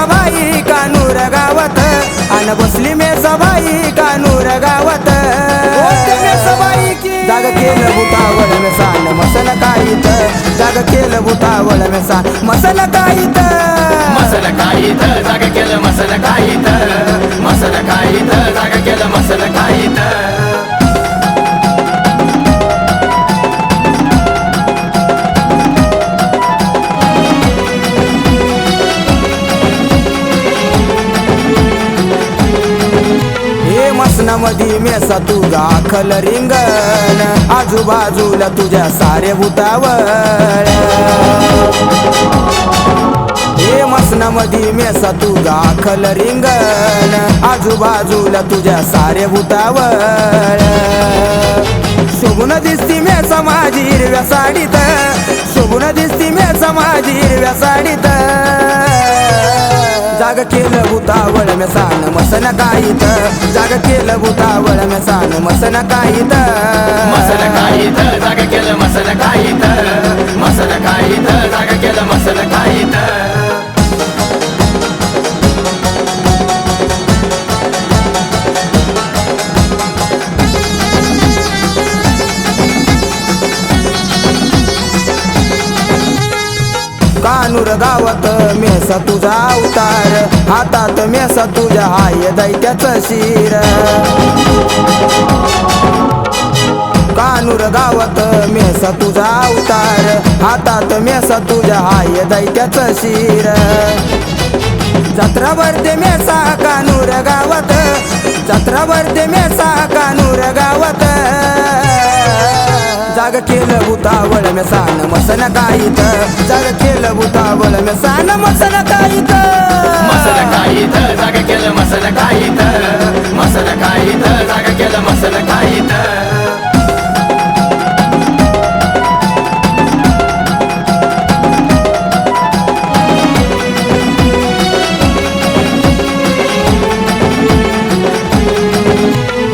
सभाई कानूर गावात अन बसली मे सभाई कानूर गावात. जाग केलं बुतावळ मे सान मसल काहीत जाग केलं बुतावळ मे सान मसल काहीत मसल काहीत जाग केलं मसल काहीत मसल काहीत जाग केलं मसल काहीत हे मेसा तुझा खल रिंगण. आजूबाजूला तुझ्या सारे बुतावळ हे मसनामधी मेसा तुझा खल रिंगण. आजूबाजूला तुझ्या सारे बुतावळ शोभून दिसती मेसा माझी हिरव्या साडीत. जाग केलं भूतावळ मसान मसन काहीत. जाग केलं भूतावळ मसान मसन काहीत. मसन काहीत. जाग केलं मसन काहीत. कानूर गावत मेसा तुझा अवतार. हातात मेसा तुझ्या हाय दैत्याचं शिर. कानूर गावत मेसा तुझा अवतार. हातात मेसा तुझ्या हाय दैत्याचं शिर. जत्रा भरते मेसा कानूर गावात. जत्रा भरते मेसा कानूर गावात. जाग केलं भूतावळ मे सान मसन काहीत. जाग केलं भूतावळ मे सान मसन काहीत. मसल काहीत जाग केलं मसल काहीत. मसल काहीत जाग केलं मसल काहीत.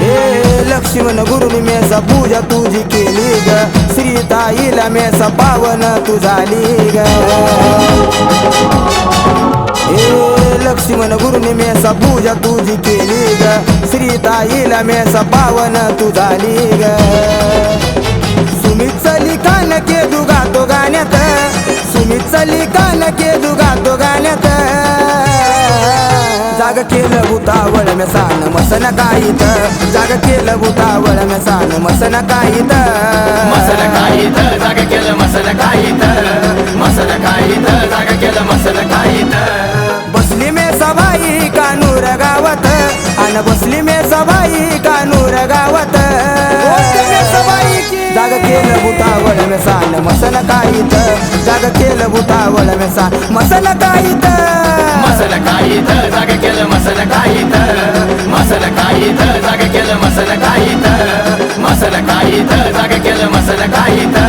हे लक्ष्मण गुरुनी मेसा पूजा तुझी केली. ग श्रीताईला मे पावन तू झाली ग हे लक्ष्मण गुरुनी मे पूजा तुझी केली ग. श्रीताईला मे पावन तू झाली ग सुमित चली कान के दुगा तो गाण्यात. सुमित चली कान के दुगा तो गाण्यात. जाग केलं भूतावळ मे सान मसन काहीत. जाग केलं भूतावळ मे सान मसन काहीत. मसल काहीत जाग केलं मसल काहीत. मसल काहीत जाग केलं मसल काहीत. बसली मे सभाई कानूर गावात. अन बसली मे सभाई कानूर गावात. जाग केलं भूतावळ मे सान मसन काहीत. जाग केलं भूतावळ मे सान मसन काहीत. मसन काही तर जाग केलं मसन काही तर काहीत काही तर जाग केलं मसल काही तर काहीत काही तर जाग केलं मसन काही तर